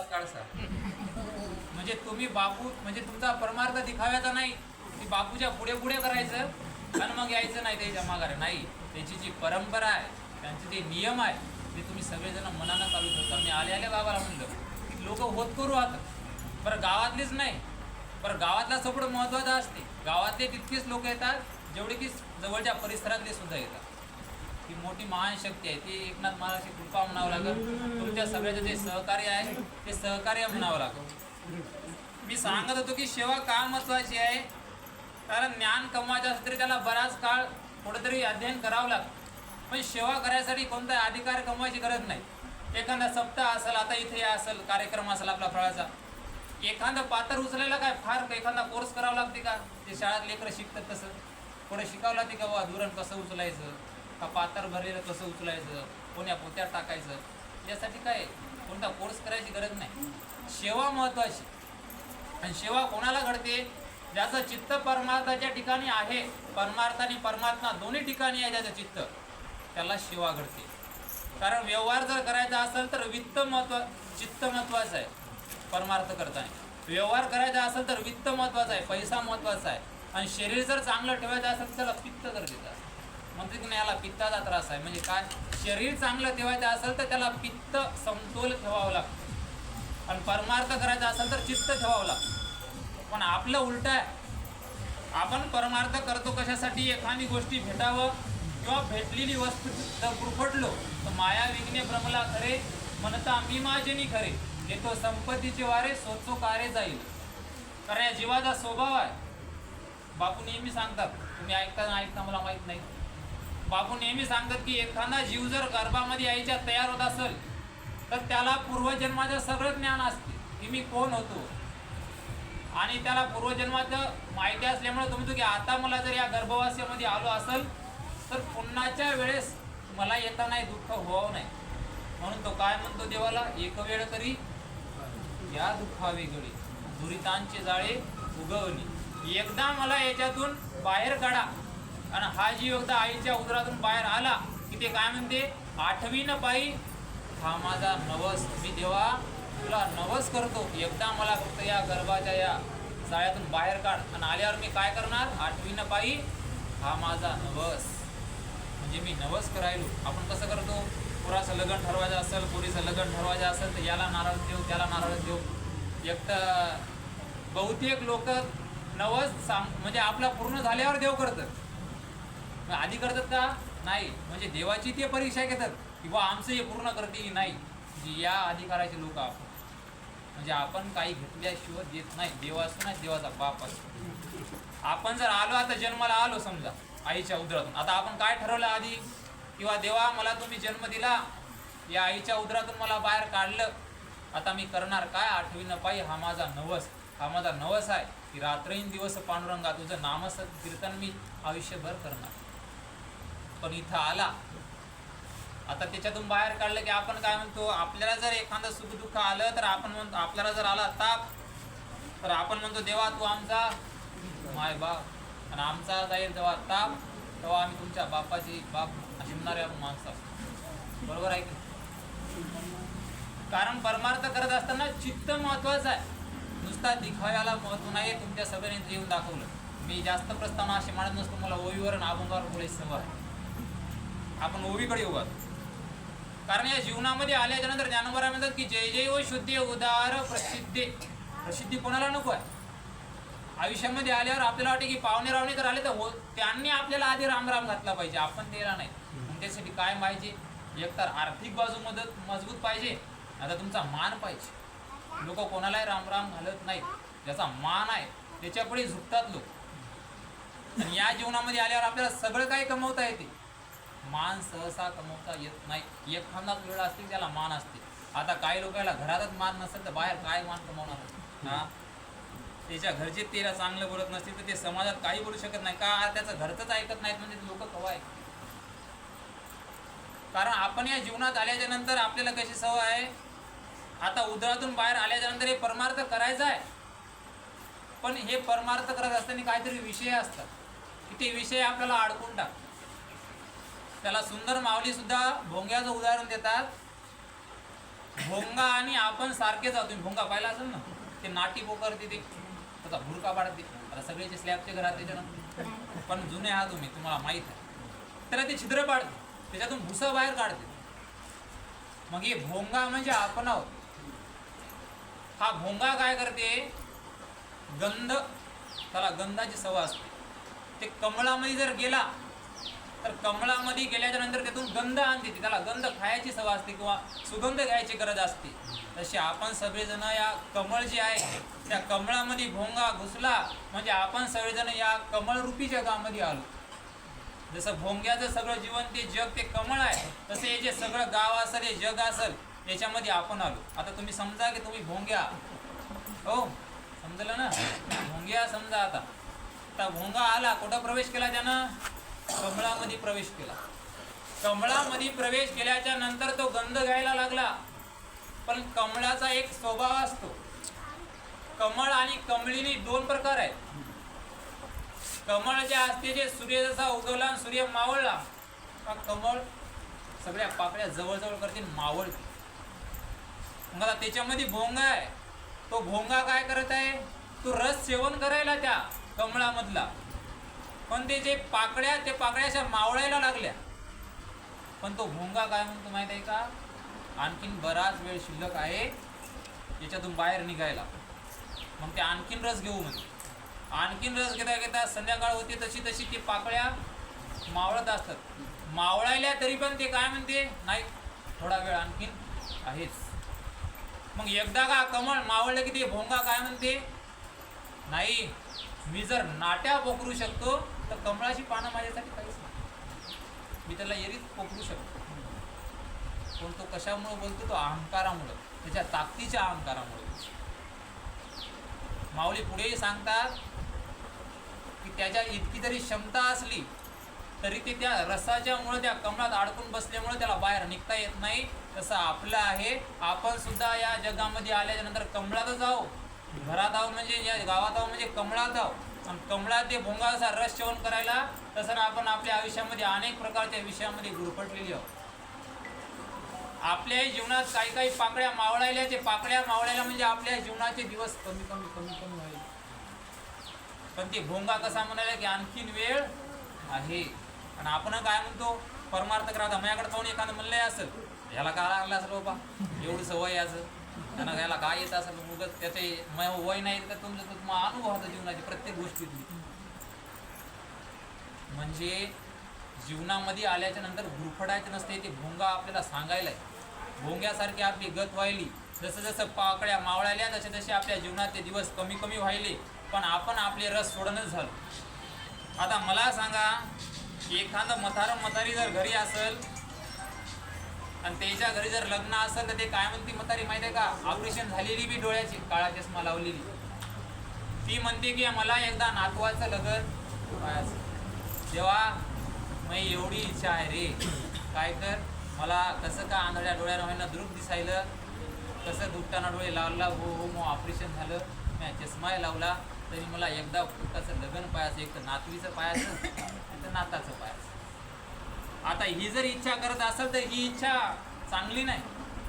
हातात म्हणजे तुम्ही बापू म्हणजे तुमचा परमार्थ दिखाव्याचा नाही की बापूच्या पुढे पुढे करायचं आणि मग यायचं नाही त्याच्या माघार. नाही त्याची जी परंपरा आहे त्यांचे जे नियम आहे ते तुम्ही सगळेजण मनानं चालू ठेवता. मी आले आले बाबाला म्हणलं की लोक होत करू आता. बरं गावातलीच नाही. बरं गावातला सपोर्ट महत्त्वाचा असते. गावातले तितकेच लोक येतात जेवढे की जवळच्या परिसरातले सुद्धा येतात. ही मोठी महान शक्ती आहे. ती एकनाथ महाराजची कृपा म्हणावं लागेल. तुमच्या सगळ्याचं जे सहकार्य आहे ते सहकार्य म्हणावं लागेल. मी सांगत होतो की सेवा का महत्वाची आहे? कारण ज्ञान कमवायचं असेल तरी त्याला बराच काळ कुठेतरी अध्ययन करावं लागतं. पण सेवा करायसाठी कोणता अधिकार कमवायची गरज नाही. एखादा सप्ताह असेल आता इथे असेल कार्यक्रम असेल आपला फळाचा. एखादं पात्र उचलायला काय फार एखादा कोर्स करावा लागते का? ते शाळेत लेकरं शिकतात तसं. थोडं शिकावं लागते का वा धुरण कसं उचलायचं? का पात्र भरलेलं कसं उचलायचं? कोण्या पोत्यात टाकायचं? यासाठी काय? कोणता कोर्स करायची गरज नाही. सेवा महत्वाची. आणि सेवा कोणाला घडते? ज्याचं चित्त परमार्थाच्या ठिकाणी आहे परमार्थ आणि परमात्मा दोन्ही ठिकाणी आहे ज्याचं चित्त त्याला सेवा घडते. कारण व्यवहार जर करायचा असेल तर वित्त महत्त्व चित्त महत्वाचं आहे परमार्थ करताना. व्यवहार करायचा असेल तर वित्त महत्वाचं आहे पैसा महत्त्वाचा आहे. आणि शरीर जर चांगलं ठेवायचं असेल तर त्याला पित्त गरजेचं असतं म्हणते की नाही याला पित्ताचा त्रास आहे. म्हणजे काय? शरीर चांगलं ठेवायचं असेल तर त्याला पित्त समतोल ठेवावं लागतं. आणि परमार्थ करायचा असेल तर चित्त ठेवावं लागतं. पण आपलं उलट आहे. आपण परमार्थ करतो कशासाठी? एखादी गोष्टी भेटावं किंवा भेटलेली वस्तू जर गुरफटलो तर माया विघ्ने भ्रमला खरे म्हणता मी माझेनी खरे. येतो संपत्तीचे वारे सोचो कारे जाईल. कारण या जीवाचा स्वभाव आहे. बापू नेहमी सांगतात तुम्ही ऐकता ना ऐकता मला माहीत नाही. बापू नेहमी सांगतात की एखादा जीव जर गर्भामध्ये यायच्या तयार होत असेल तर त्याला पूर्वजन्माचं सगळं ज्ञान असते की मी कोण होतो? आणि त्याला पूर्वजन्माचं माहिती असल्यामुळे तो की आता मला जर या गर्भवासामध्ये आलो असेल तर पुन्हाच्या वेळेस मला येताना दुःख व्हावं नाही म्हणून तो काय म्हणतो देवाला? एक वेळ तरी या दुःखा वेगळी दुरितांचे जाळे उगवली एकदा मला याच्यातून बाहेर काढा. आणि हा जीव एकदा आईच्या उदरातून बाहेर आला की ते काय म्हणते? आठवीन बाई हा माझा नवस. मी देवा तुला नवस करतो. एकदा मला फक्त या गर्भाच्या या जाळ्यातून बाहेर काढ. आणि आल्यावर मी काय करणार? आठवीनं पायी हा माझा नवस. म्हणजे मी नवस करायलो. आपण कसं करतो? पुराचं लग्न ठरवायचं असेल पुरीचं लग्न ठरवायचं असेल तर याला नारळ देऊ त्याला नारळ देऊ. एक तर बहुतेक लोक नवस सांग म्हणजे आपला पूर्ण झाल्यावर देव करतात. मग आधी करतात का? नाही. म्हणजे देवाची ते परीक्षा घेतात किंवा आमचं हे पूर्ण करते की नाही? म्हणजे या अधिकाराचे लोक आपण म्हणजे आपण काही घेतल्याशिवाय देत नाही. देव असतो ना देवाचा बाप असतो. आपण जर आलो आता जन्माला आलो समजा आईच्या उदरातून. आता आपण काय ठरवलं आधी? किंवा देवा मला तुम्ही जन्म दिला. या आईच्या उदरातून मला बाहेर काढलं. आता मी करणार काय? आठवीनं पायी हा माझा नवस. हा माझा नवस आहे. की रात्रहीन दिवस पांडुरंगा तुझं नामस कीर्तन मी आयुष्यभर करणार. पण इथं आला. आता त्याच्यातून बाहेर काढलं की आपण काय म्हणतो आपल्याला जर एखादं सुखदुःख आलं तर आपण म्हणतो आपल्याला जर आला ताप तर आपण म्हणतो देवा तू आमचा माय बाप. आणि आमचा जाईल जेव्हा ताप तेव्हा आम्ही तुमच्या बापाची बाप शिवणारे माणसं असतो. बरोबर आहे की कारण परमार्थ करत असताना चित्त महत्वाचं आहे. नुसता दिखाव्याला महत्त्व नाही तुमच्या सगळ्यांनी येऊन दाखवलं. मी जास्त प्रस्तावना असे म्हणत नसतो मला ओवीवर आणि अभंगावर बोलायची सवय आहे. आपण ओवीकडे येऊ कारण या जीवनामध्ये आल्याच्यानंतर ज्ञानोबरा म्हणतात की जय जय व शुद्धी उदार प्रसिद्धी. प्रसिद्धी कोणाला नको आहे? आयुष्यामध्ये आल्यावर आपल्याला वाटते की पाहुणे रावणे तर आले तर हो त्यांनी आपल्याला आधी रामराम घातला पाहिजे. आपण दिला नाही. त्यासाठी काय पाहिजे? एकतर आर्थिक बाजू मदत मजबूत पाहिजे. आता तुमचा मान पाहिजे. लोक कोणालाही रामराम घालत नाहीत. ज्याचा मान आहे त्याच्यापुढे झुकतात लोक. आणि या जीवनामध्ये आल्यावर आपल्याला सगळं काही कमवता येते. मान सहसा कमवता येत नाही. एखादा वेळ असते त्याला मान असते आता काही लोकांना घरातच मान नसेल तर बाहेर काय मान कमवणार हा? त्याच्या घरचे त्याला चांगलं बोलत नसतील तर ते समाजात काही बोलू शकत नाही. का? त्याचं घरचंच ऐकत नाहीत म्हणजे लोक कवा आहे कारण आपण या जीवनात आल्याच्यानंतर आपल्याला कशी सवय आहे? आता उदरातून बाहेर आल्याच्यानंतर हे परमार्थ करायचा आहे. पण हे परमार्थ करत असताना काहीतरी विषय असतात. की ते विषय आपल्याला अडकून टाकतात. त्याला सुंदर माऊली सुद्धा भोंग्याचं उदाहरण देतात. भोंगा आणि आपण सारखेच आहोत तुम्ही. भोंगा पाहिला असेल ना? ते नाटी पोकर देते त्याचा भुरका पाडते आता सगळेचे स्लॅबचे घर त्याच्यानं. पण जुने आहात तुम्ही तुम्हाला माहीत आहे. त्याला ते छिद्र पाडते. त्याच्यातून भुसा बाहेर काढते. मग हे भोंगा म्हणजे आपण आहोत. हा भोंगा काय करते? गंध त्याला गंधाची सवय असते. ते कमळामध्ये जर गेला तर कमळामध्ये गेल्याच्यानंतर त्यातून गंध आणते त्याला गंध खायची सवय असते किंवा सुगंध घ्यायची गरज असते. तसे आपण सगळेजण या कमळ जे आहे त्या कमळामध्ये भोंगा घुसला म्हणजे आपण सगळेजण या कमळरूपी जगामध्ये आलो. जसं भोंग्याचं सगळं जीवन ते जग ते कमळ आहे तसे हे जे सगळं गाव असेल हे जग असेल याच्यामध्ये आपण आलो. आता तुम्ही समजा की तुम्ही भोंग्या. हो समजलं ना? भोंग्या समजा आता. आता भोंगा आला कुठं प्रवेश केला त्यानं? कमळामध्ये प्रवेश केला. कमळामध्ये प्रवेश केल्याच्यानंतर तो गंध घ्यायला लागला. पण कमळाचा एक स्वभाव असतो. कमळ आणि कमळीनी दोन प्रकार आहेत. कमळ जे असते जे सूर्य जसा उगवला आणि सूर्य मावळला कमळ सगळ्या पाकळ्या जवळजवळ करते मावळते मग आता त्याच्यामध्ये भोंगा आहे. तो भोंगा काय करत आहे? तो रस सेवन करायला त्या कमळामधला. पण ते जे पाकळ्या ते पाकड्या अशा मावळायला लागल्या. पण तो भोंगा काय म्हणतो माहीत आहे का? आणखीन बराच वेळ शिल्लक आहे. याच्यातून बाहेर निघायला. मग ते आणखीन रस घेऊ म्हणजे आणखीन रस घेता घेता संध्याकाळ होते तशी तशी ते पाकळ्या मावळत असतात. मावळायल्या तरी पण ते काय म्हणते? नाही थोडा वेळ आणखीन आहेच. मग एकदा का कमळ मावळलं की ते भोंगा काय म्हणते? नाही मी जर नाट्या पोखरू शकतो तर कमळाची पानं माझ्यासाठी काहीच नाही. मी त्याला एरीच पकडू शकतो. पण तो कशामुळे बोलतो? तो अहंकारामुळं. त्याच्या ताकदीच्या अहंकारामुळे माऊली पुढेही सांगतात की त्याच्या इतकी जरी क्षमता असली तरी ते त्या रसाच्यामुळे त्या कमळात अडकून बसल्यामुळे त्याला बाहेर निघता येत नाही. तसं आपलं आहे. आपण सुद्धा या जगामध्ये आल्याच्यानंतर कमळातच आहो घरात आहो म्हणजे या गावात आहो म्हणजे कमळात आहो आणि कमळात ते भोंगाचा रस सेवन करायला तसं आपण आपल्या आयुष्यामध्ये अनेक प्रकारच्या विषयामध्ये गुरफटलेली आहोत. आपल्या जीवनात काही काही पाकळ्या मावळायल्या ते पाकळ्या मावळायला म्हणजे आपल्या जीवनाचे दिवस कमी कमी कमी कमी व्हायला पण ते भोंगा कसा म्हणायला की आणखीन वेळ आहे. आणि आपण काय म्हणतो? परमार्थ करा माझ्याकडे पाहून एखादं म्हणलंय असं? ह्याला काय लागलं असं बाबा? एवढं सवय याचं. त्यांना ह्याला काय येत असेल मग त्याचे वय नाही तर तुमचं तर तुम्हाला अनुभव होता जीवनाची प्रत्येक गोष्टीतली म्हणजे जीवनामध्ये आल्याच्यानंतर गुरफडायचं नसते ते भोंगा आपल्याला सांगायला आहे भोंग्यासारखी आपली गत व्हायली जसं जसं पाकड्या मावळाल्या तसे तसे आपल्या जीवनात ते दिवस कमी कमी व्हायले पण आपण आपले रस सोडणच झालो. आता मला सांगा एखादं मथार मथारी जर घरी असेल आणि त्याच्या घरी जर लग्न असेल तर ते काय म्हणते म्हातारी माहिती आहे का? ऑपरेशन झालेली बी डोळ्याची काळा चष्मा लावलेली. ती म्हणते की मला एकदा नातवाचं लग्न जेव्हा मी एवढी इच्छा आहे रे. काय कर मला कसं का आंधळ्या डोळ्या व्हायला द्रुप दिसायलं? कसं दुपटाना डोळे लावला? हो हो मग ऑपरेशन झालं. मी चष्मा लावला. तरी मला एकदा पोटाचं लग्न पाहायचं एक तर नातवीचं पाहायचं एक तर नाताचं पाहायचं आता ही जर इच्छा करत असेल तर ही इच्छा चांगली नाही.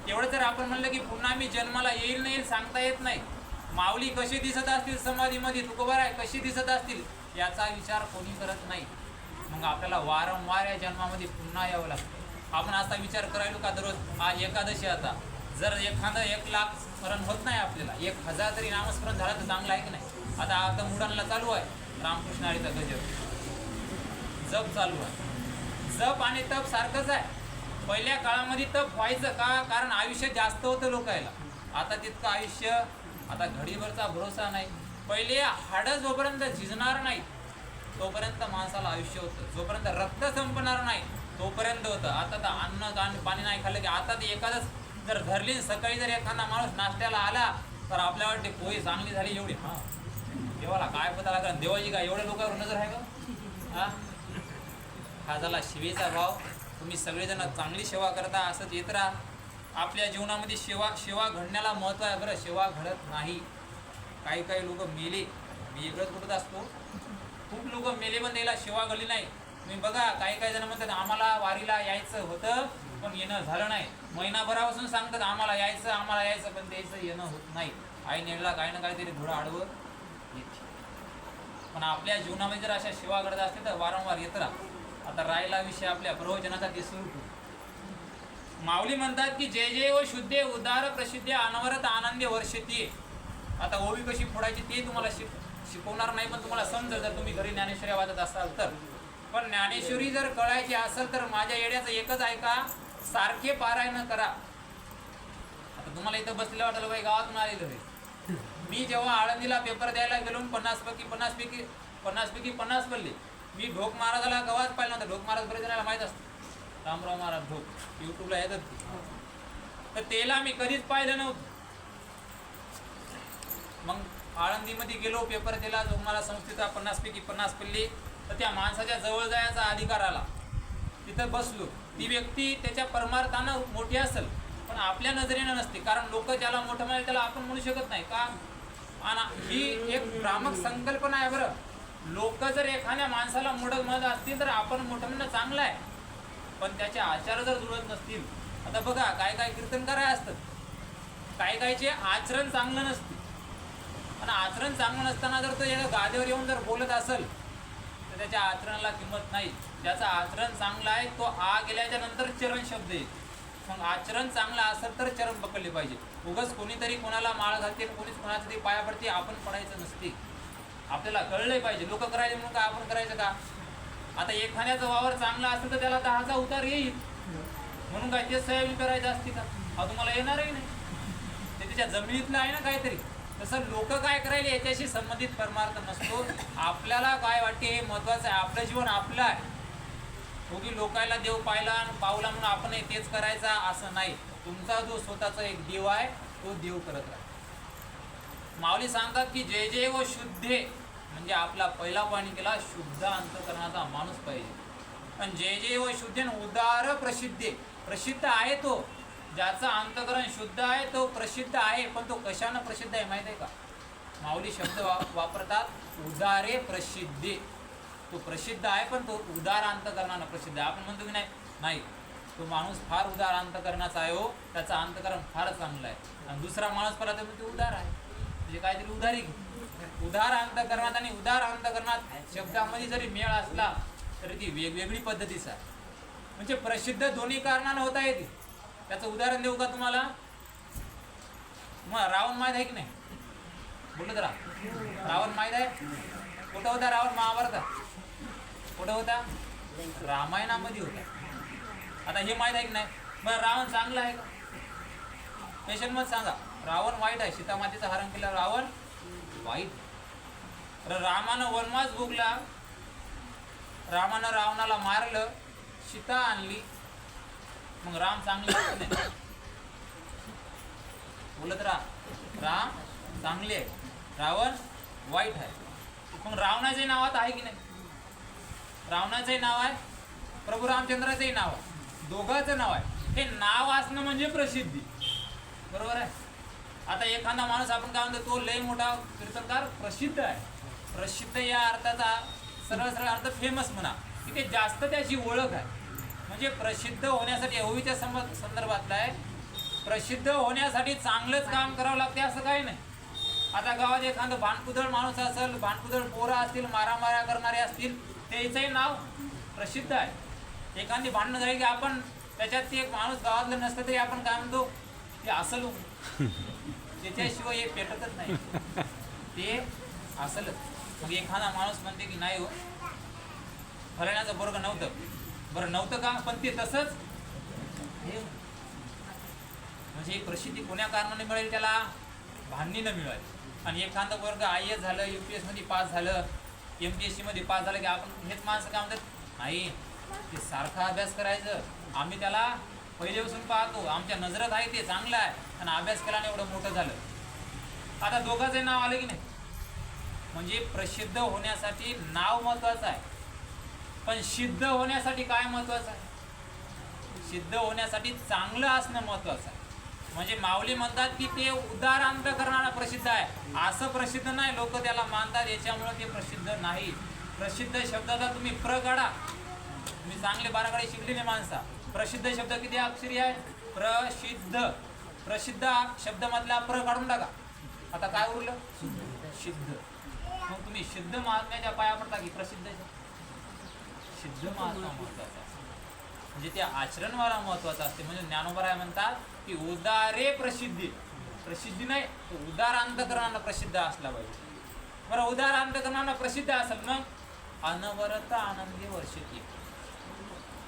तेवढं जर आपण म्हणलं की पुन्हा मी जन्माला येईल नाही येईल सांगता येत नाही. माऊली कशी दिसत असतील समाधीमध्ये तुकोबार आहे कशी दिसत असतील याचा विचार कोणी करत नाही. मग आपल्याला वारंवार या जन्मामध्ये पुन्हा यावं लागतं. आपण असा विचार करायलो का दररोज? आज एकादशी आता. जर एखादं एक लाख स्मरण होत नाही आपल्याला एक हजार तरी नामस्मरण झालं तर चांगलं आहे की नाही? आता आता मुडांना चालू आहे. रामकृष्ण हरीचा गजर. जप चालू आहे. जप आणि तप सारखंच आहे. पहिल्या काळामध्ये तप व्हायचं का? कारण आयुष्य जास्त होतं लोकायला. आता तितकं आयुष्य आता घडीभरचा भरोसा नाही. पहिले हाडं जोपर्यंत झिजणार नाही तोपर्यंत माणसाला आयुष्य होतं. जोपर्यंत रक्त संपणार नाही तोपर्यंत होतं. आता तर अन्न आणि पाणी नाही खाल्लं की आता ते एखादंच जर धरली सकाळी जर एखादा माणूस नाश्त्याला आला तर आपल्या वाटते पोळी चांगली झाली एवढी. हां. देवाला काय पता लागलं? देवाची काय एवढ्या लोकांवर नजर आहे का? हा? हा झाला शिवेचा भाव. तुम्ही सगळेजण चांगली सेवा करता असंच येत राहा. आपल्या जीवनामध्ये सेवा सेवा घडण्याला महत्त्व आहे बरं. सेवा घडत नाही. काही काही लोक मेले. मी एवढंच बोलत असतो. खूप लोक मेले पण त्याला सेवा घडली नाही. तुम्ही बघा काही काही जण म्हणतात आम्हाला वारीला यायचं होतं पण येणं झालं नाही. महिनाभरापासून सांगतात आम्हाला यायचं आम्हाला यायचं पण द्यायचं येणं होत नाही. आई नेडला काही ना काहीतरी घोडा आडवं येते. पण आपल्या जीवनामध्ये जर अशा सेवा घडत असतील तर वारंवार येत राहा. आता राहिला विषय आपल्या प्रवचनाचा ते सुरू करू. माऊली म्हणतात की जय जय व शुद्धे उदार प्रसिद्ध अनवरत आनंदे वर्षती. आता ओवी कशी फोडायची ते तुम्हाला शिक शिकवणार नाही पण तुम्हाला समजा जर तुम्ही घरी ज्ञानेश्वरी वाजत असाल तर. पण ज्ञानेश्वरी जर कळायची असेल तर माझ्या येड्याचं एकच ऐका सारखे पारायण करा. आता तुम्हाला इथं बसलेलं वाटलं बाई गावातून आलेलं रे मी जेव्हा आळंदीला पेपर द्यायला गेलो पन्नास पैकी पन्नास पैकी पन्नास पैकी पन्नास पडले. मी ढोक महाराजाला गवाच पाहिलं नव्हतं. ढोक महाराज बरेच जणांना माहीत असतं. रामराव महाराज ढोक. युट्यूबला येतात ते. तर तेला मी कधीच पाहिलं नव्हतं. मग आळंदीमध्ये गेलो पेपर दिला जो मला संस्थेचा पन्नास पैकी पन्नास पडले तर त्या माणसाच्या जवळ जायचा अधिकार आला. तिथं बसलो. ती व्यक्ती त्याच्या परमार्थानं मोठी असेल पण आपल्या नजरेनं नसते कारण लोक ज्याला मोठं म्हणाले त्याला आपण म्हणू शकत नाही. का? आणि ही एक भ्रामक संकल्पना आहे बरं. लोक जर एखाद्या माणसाला मोडत म्हणत असतील तर आपण मोठं म्हणणं चांगलं आहे. पण त्याचे आचार जर जुळत नसतील आता बघा काय काय कीर्तन कराय असतात. काय कायचे आचरण चांगलं नसते. आणि आचरण चांगलं नसताना जर तो एका गादीवर येऊन जर बोलत असेल तर त्याच्या आचरणाला किंमत नाही. ज्याचं आचरण चांगलं आहे तो आ गेल्याच्यानंतर चरण शब्द येईल. मग आचरण चांगलं असेल तर चरण पकडले पाहिजे. उगच कोणीतरी कोणाला माळ घालते कोणीच कोणाच्या तरी पाया पडते आपण पडायचं नसते. आपल्याला कळले पाहिजे. लोक करायचे म्हणून का आपण करायचं का? आता एखाद्याचा वावर चांगला असेल तर त्याला दहाचा उतार येईल. म्हणून काय ते सोयाबीन करायचं असते का हा तुम्हाला येणारही नाही. ते त्याच्या जमिनीतलं आहे ना काहीतरी. तसं लोक काय करायला? याच्याशी संबंधित परमार्थ नसतो. आपल्याला काय वाटते? हे महत्वाचं आहे. आपलं जीवन आपलं आहे. दोघी लोकायला देव पाहिला आणि पावला म्हणून आपण तेच करायचा असं नाही. तुमचा जो स्वतःचा एक देव आहे तो देव करत राहा माऊली सांगतात की जय जय व शुद्धे म्हणजे आपला पहिला पाणी केला शुद्ध अंतकरणाचा माणूस पाहिजे. पण जे जे व शुद्धेन उदार प्रसिद्धे प्रसिद्ध आहे तो. ज्याचं अंतकरण शुद्ध आहे तो प्रसिद्ध आहे पण तो कशानं प्रसिद्ध आहे माहीत आहे का? माऊली शब्द वा वापरतात उदारे प्रसिद्धे. तो प्रसिद्ध आहे पण तो उदार अंतकरणानं प्रसिद्ध आहे. आपण म्हणतो की नाही? नाही. तो माणूस फार उदार अंतकरणाचा आहे हो. त्याचं अंतकरण फार चांगलं आहे. आणि दुसरा माणूस पहिला तर उदार आहे. म्हणजे काहीतरी उदारी. घे उदार अंतकरणात आणि उदार अंतकरणात शब्दामध्ये जरी मेळ असला तरी ती वेगवेगळी पद्धतीचा आहे म्हणजे प्रसिद्ध दोन्ही कारणानं होता येते त्याचं उदाहरण देऊ का तुम्हाला? मग रावण माहीत आहे की नाही? बोलत राहा. रावण माहीत आहे? कुठं होता रावण? महाभारतात. कुठं होता? रामायणामध्ये होता. आता हे माहीत आहे की नाही? मग रावण चांगला आहे का? पेशंट मग सांगा. रावण वाईट आहे. सीतामातेचं हरण केलं रावण वाईट रामानं वनवास भोगला. रामानं रावणाला मारलं सीता आणली. मग राम चांगले बोलत राम राम चांगले आहे रावण वाईट आहे. मग रावणाचे नावात आहे की नाही? रावणाचंही नाव आहे प्रभू रामचंद्राचंही नाव आहे. दोघांचं नाव आहे. हे नाव असणं म्हणजे प्रसिद्धी. बरोबर आहे? आता एखादा माणूस आपण काय म्हणतो तो लय मोठा कीर्तनकार प्रसिद्ध आहे. प्रसिद्ध या अर्थाचा सरळ सरळ अर्थ फेमस म्हणा. की ते जास्त त्याची ओळख आहे. म्हणजे प्रसिद्ध होण्यासाठी होवीच्या संब- संदर्भातला आहे. प्रसिद्ध होण्यासाठी चांगलंच काम करावं लागते असं काही नाही. आता गावात एखादं भानकुदळ माणूस असेल भानकुदळ पोरं असतील मारामाऱ्या करणारे असतील त्याचंही नाव प्रसिद्ध आहे. एखादी भांडणं झाली की आपण त्याच्यात ते एक माणूस गावातलं नसतं तरी आपण काय म्हणतो ते असं त्याच्याशिवाय हे पेटतच नाही. ते असलच मग एखादा माणूस म्हणते की नाही हो फलाण्याचं बरोबर नव्हतं. बरं नव्हतं का? पण ते तसंच. हे म्हणजे ही प्रसिद्धी कोण्या कारणाने मिळेल त्याला? भांडणीनं मिळेल. आणि एखादं वर्ग आय एस झालं यू पी एसमध्ये पास झालं एम पी एस सीमध्ये पास झालं की आपण हेच माणसं काय म्हणतात? नाही ते सारखा अभ्यास करायचं. आम्ही त्याला पहिल्यापासून पाहतो. आमच्या नजरात आहे ते चांगलं आहे. आणि अभ्यास केल्याने एवढं मोठं झालं. आता दोघांचे नाव आलं की नाही? म्हणजे प्रसिद्ध होण्यासाठी नाव महत्त्वाचं आहे. पण सिद्ध होण्यासाठी काय महत्त्वाचं आहे? सिद्ध होण्यासाठी चांगलं असणं महत्त्वाचं आहे. म्हणजे माऊली म्हणतात की ते उदारांत करणारा प्रसिद्ध आहे. असं प्रसिद्ध नाही. लोक त्याला मानतात. याच्यामुळे ते प्रसिद्ध नाही. प्रसिद्ध शब्दाचा तुम्ही प्र काढा तुम्ही चांगले बाराकडे शिकलेले माणसा. प्रसिद्ध शब्द किती अक्षरी आहे? प्रसिद्ध. प्रसिद्ध शब्द मधला प्र काढून टाका. आता काय उरलं? सिद्ध मग तुम्ही सिद्ध महात्म्याच्या पाया पडता की प्रसिद्ध सिद्ध महात्मा महत्त्वाचा म्हणजे ते आचरणवाला महत्त्वाचा असते. म्हणजे ज्ञानोबराय म्हणतात की उदारे प्रसिद्धी. प्रसिद्धी नाही उदार अंतकरणानं प्रसिद्ध असला पाहिजे. बरं उदार अंतकरणानं प्रसिद्ध असेल मग? अनवरत आनंदी वर्षित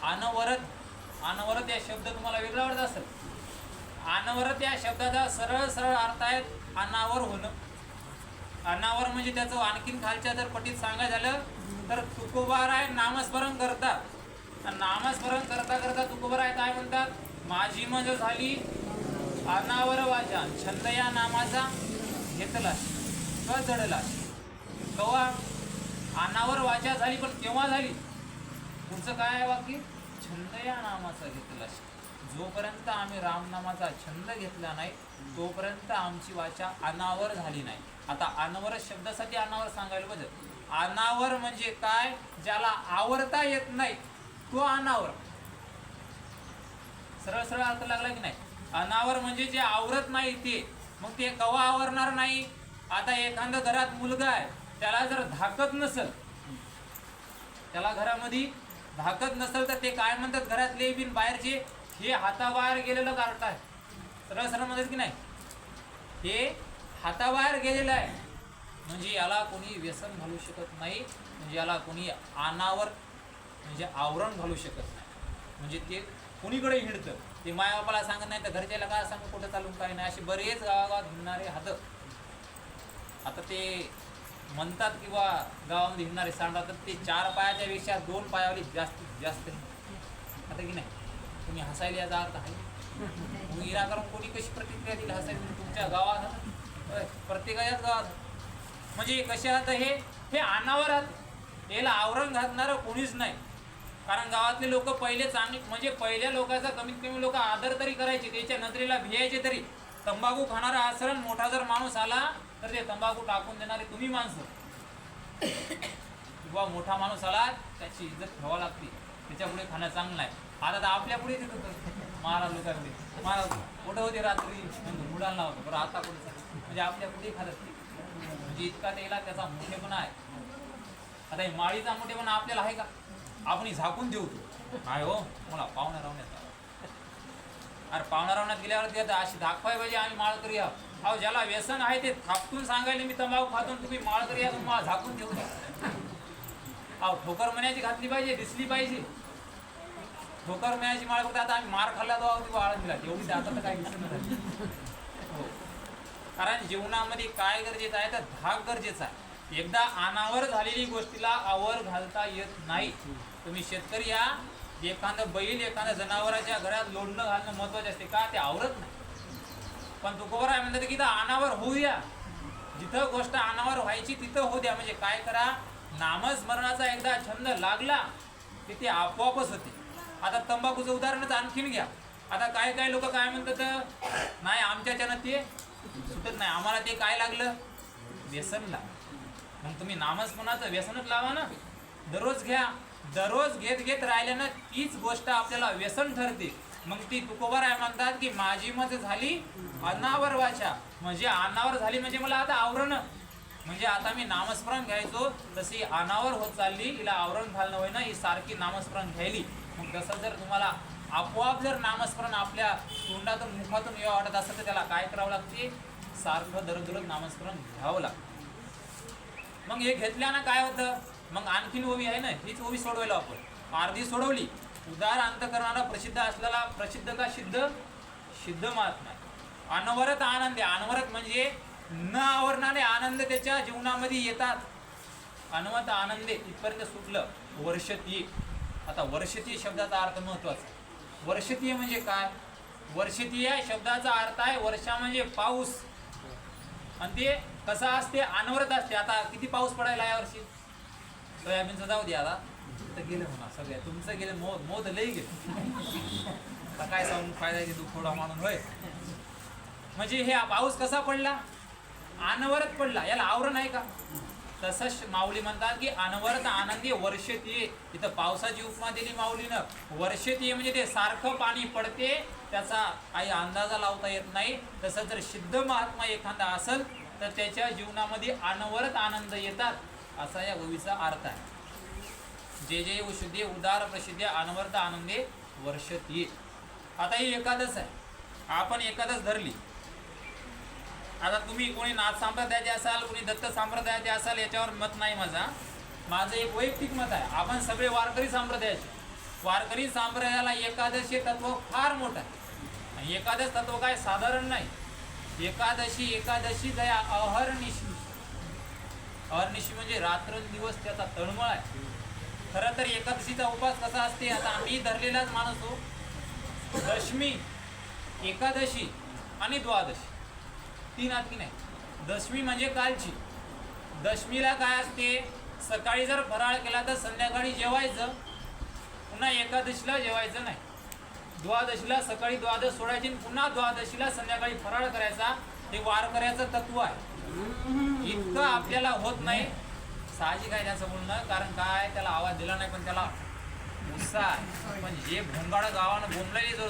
अनवरत अनवरत या शब्द तुम्हाला वेगळा वाटत असेल. अनवरत या शब्दाचा सरळ सरळ अर्थ आहे अनावर होणं. अनावर म्हणजे त्याचं आणखीन खालच्या जर पटीत सांगा झालं तर तुकोबाराय नामस्मरण करता. आणि नामस्मरण करता करता तुकोबाराय काय म्हणतात? माझी मज झाली अनावर वाजा छंद या नामाचा घेतला किंवा जडला कवा? अनावर वाचा झाली पण केव्हा झाली? पुढचं काय आहे बाकी? छंद या नामाचा घेतला जोपर्यंत आम्ही रामनामाचा छंद घेतला नाही तोपर्यंत आमची वाचा अनावर झाली नाही. आता अनावर शब्दासाठी अनावर सांगायला पाहिजे अनावर म्हणजे काय? ज्याला आवरता येत नाही तो अनावर. सरळ सरळ अर्थ लागला की नाही? अनावर म्हणजे जे आवरत नाही ते मग ते कवा आवरणार नाही? आता एखादं घरात मुलगा आहे त्याला जर धाकत नसल त्याला घरामध्ये धाकत नसेल तर ते काय म्हणतात? घरातले बिन बाहेरचे हे हाताबाहेर गेलेलं कार्ट आहे. सरळ सरळ म्हणतात की नाही? हे हाताबाहेर गेलेलं आहे. म्हणजे याला कोणी व्यसन घालू शकत नाही. म्हणजे याला कोणी अनावर म्हणजे आवरण घालू शकत नाही. म्हणजे ते कुणीकडे हिंडतं? ते मायबापाला सांगत नाही तर घरच्याला काय सांगू? कुठं चालून काय नाही? असे बरेच गावागावात हिंडणारे हात. आता ते म्हणतात किंवा गावामध्ये हिंडणारे सांगतात ते चार पायाच्या पेक्षा दोन पायावरी जास्तीत जास्त आता की नाही? तुम्ही हसायला याचा अर्थ आहे. मग निराकरण कोणी कशी प्रतिक्रिया दिली हसायला? म्हणजे तुमच्या गावात प्रत्येकाच्याच गावात म्हणजे कसे आहात हे हे अनावर आहात याला आवरण घालणारं कोणीच नाही. कारण गावातले लोक पहिले चांगले म्हणजे पहिल्या लोकांचा कमीत कमी लोक आदर तरी करायचे त्याच्या नजरेला भियायचे तरी. तंबाखू खाणारा आसरण मोठा जर माणूस आला तर ते तंबाखू टाकून देणारे तुम्ही माणसं. किंवा मोठा माणूस आला त्याची इज्जत ठेवावी लागते. त्याच्यापुढे खाणं चांगलं आहे आता तर आपल्या पुढे देत होतं महाराज लोकांकडे महाराज कुठं होते रात्री? मुलांना होतं बरं आता कुठे म्हणजे आपल्या पुढे खात म्हणजे इतका त्याला त्याचा मोठेपणा आहे. आता हे माळीचा मोठेपणा आपल्याला आहे का? आपण झाकून देऊ तो. नाही हो मला पाहुण्या राहण्याचा अरे पाहुणा रावणात गेल्यावर ते अशी दाखवाय पाहिजे आम्ही माळकरी आहोत. अहो ज्याला व्यसन आहे ते थापटून सांगायला मी तंबाखू खातून तुम्ही माळकरी आहात मला झाकून ठेवू द्या अहो ठोकर मण्याची घातली पाहिजे दिसली पाहिजे. ठोकर मण्याची माळ करता आता आम्ही मार खाल्ला तो आहोत वाळत दिला. एवढी आता तर काय दिसत हो. कारण जीवनामध्ये काय गरजेचं आहे तर धाक गरजेचा आहे. एकदा अनावर झालेली गोष्टीला आवर घालता येत नाही. तुम्ही शेतकरी या एखादं बैल एखाद्या जनावराच्या घरात लोडणं घालणं महत्त्वाचे असते. का? ते आवरत नाही. पण तुकोबर आहे म्हणतात की इथं अनावर होऊ द्या जिथं गोष्ट अनावर व्हायची तिथं होऊ द्या. म्हणजे काय करा? नामस्मरणाचा एकदा छंद लागला की ते आपोआपच होते. आता तंबाखूचं उदाहरणच आणखीन घ्या. आता काय काय लोक काय म्हणतात? नाही आमच्याच्यानं ते सुटत नाही. आम्हाला ते काय लागलं? व्यसन लागलं. मग तुम्ही नामस्मरणाचं व्यसनच लावा ना. दररोज घ्या. दररोज घेत घेत राहिल्यानं तीच गोष्ट आपल्याला व्यसन ठरते. मग ती तुकोबर आहे म्हणतात की माझी मत झाली अन्नावर वाचा. म्हणजे अन्नावर झाली म्हणजे मला आता आवरण. म्हणजे आता मी नामस्मरण घ्यायचो तशी अनावर होत चालली हिला आवरण घालणं होईना ही सारखी नामस्मरण घ्यायली. मग तसं जर तुम्हाला आपोआप जर नामस्मरण आपल्या तोंडातून मुखातून यावं वाटत असेल तर त्याला काय करावं लागते? सारखं दररोज नामस्मरण घ्यावं लागतं. मग हे घेतल्यानं काय होतं? मग आणखीन ओवी आहे ना हीच ओवी सोडवायला आपण अर्धी सोडवली. उदार अंतकरणाला प्रसिद्ध असलेला प्रसिद्ध का सिद्ध? सिद्ध महात्मा. अनवरत आनंद आहे. अनवरत म्हणजे न आवरणारे आनंद त्याच्या जीवनामध्ये येतात. अनवत आनंदे इथपर्यंत सुटलं. वर्षतीय. आता वर्षतीय शब्दाचा अर्थ महत्त्वाचा आहे. वर्षतीय म्हणजे काय? वर्षतीय शब्दाचा अर्थ आहे वर्षा म्हणजे पाऊस. आणि ते कसं असते? अनवरत असते. आता किती पाऊस पडायला यावर्षी सोयाबीनचं जाऊ दे आता. तर गेलं म्हणा सगळ्या तुमचं गेलं मोद मोद लई गेलं. आता काय सांगून फायदा आहे तू थोडा मानून होय? म्हणजे हे पाऊस कसा पडला? अनवरत पडला. याला आवरण आहे का? तसंच माऊली म्हणतात की अनवरत आनंदी वर्षेत ये इथं पावसाची उपमा दिली माऊलीनं. वर्षेत ये म्हणजे ते सारखं पाणी पडते त्याचा काही अंदाजा लावता येत नाही. तसं जर सिद्ध महात्मा एखादा असेल तर त्याच्या जीवनामध्ये अनवरत आनंद येतात. असा या गोवीचा अर्थ आहे. जे जे शुद्धे उदार प्रसिद्धी अनवर्त आनंदे वर्षत येईल. आता ही एकादश आहे. आपण एकादश धरली. आता तुम्ही कोणी नाथ संप्रदायाचे असाल कोणी दत्त संप्रदायाचे असाल याच्यावर मत नाही माझा. माझं एक वैयक्तिक मत आहे. आपण सगळे वारकरी संप्रदायाचे. वारकरी संप्रदायाला एकादशी तत्व फार मोठं आहे. आणि एकादश तत्व काय? साधारण नाही. एकादशी एकादशी दया अहर्निशी अहर्निशी म्हणजे रात्रंदिवस त्याचा तळमळ आहे. खरं तर एकादशीचा उपास कसा असते आता आम्ही धरलेलाच माणूस हो. दशमी एकादशी आणि द्वादशी. तीन आत की नाही? दशमी म्हणजे कालची. दशमीला काय असते? सकाळी जर फराळ केला तर संध्याकाळी जेवायचं. पुन्हा एकादशीला जेवायचं नाही. द्वादशीला सकाळी द्वादश सोडायची आणि पुन्हा द्वादशीला संध्याकाळी फराळ करायचा. हे वारकऱ्याचं तत्व आहे. इतकं आपल्याला होत नाही. साहजिक आहे त्याचं बोलणं कारण काय त्याला आवाज दिला नाही पण त्याला उत्साह पण जे भोंगाड गावानं बोंबलेली जोर